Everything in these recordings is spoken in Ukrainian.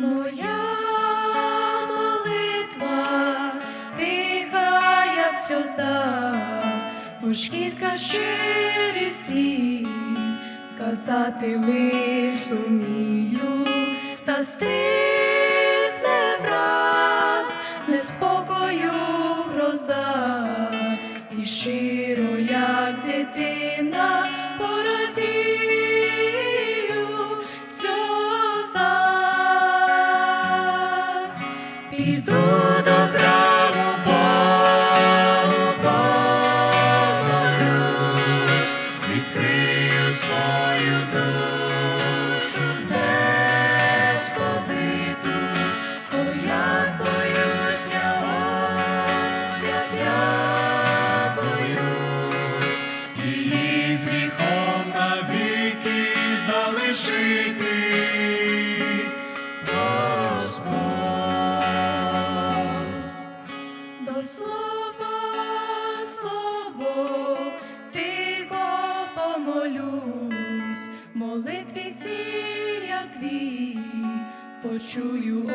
Моя молитва тиха, як сльоза, лиш кілька щирих слів сказати лиш зумію, та стихне враз неспокою гроза, і щиро, Піду помолюсь, молитві ці я твій, почую,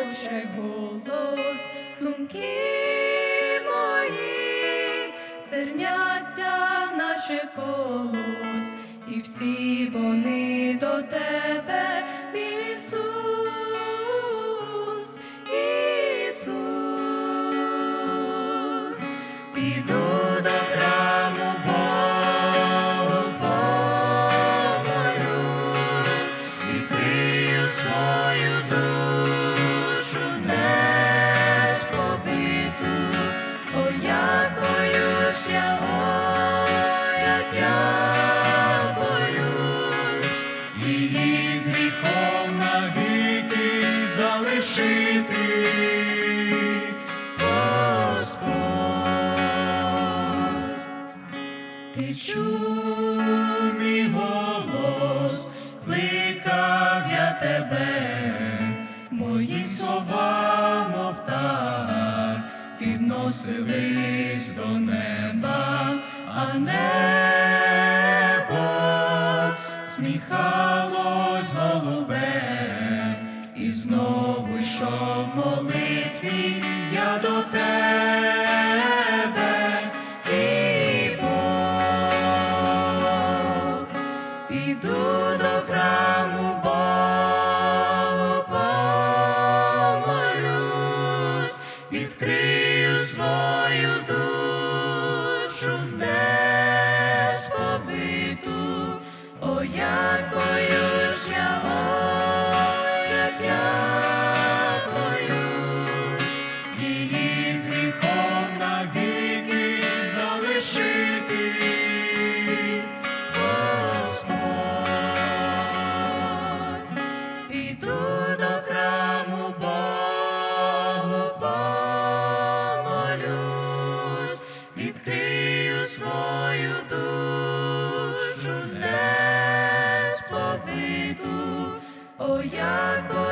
Отче, голос, думки мої, зерняться, наче колос, і всі вони до тебе, Ісус, Ісус, піду я її з гріхом навіки залишити, Господь. Ти чув мій голос, кликав я тебе, мої слова, мов так, до неба, небо сміхалось голубе, і знову йшов в молитві я до тебе, і Бог. Піду до храму Богу, помолюсь, відкрию як боюсь Oh, yeah.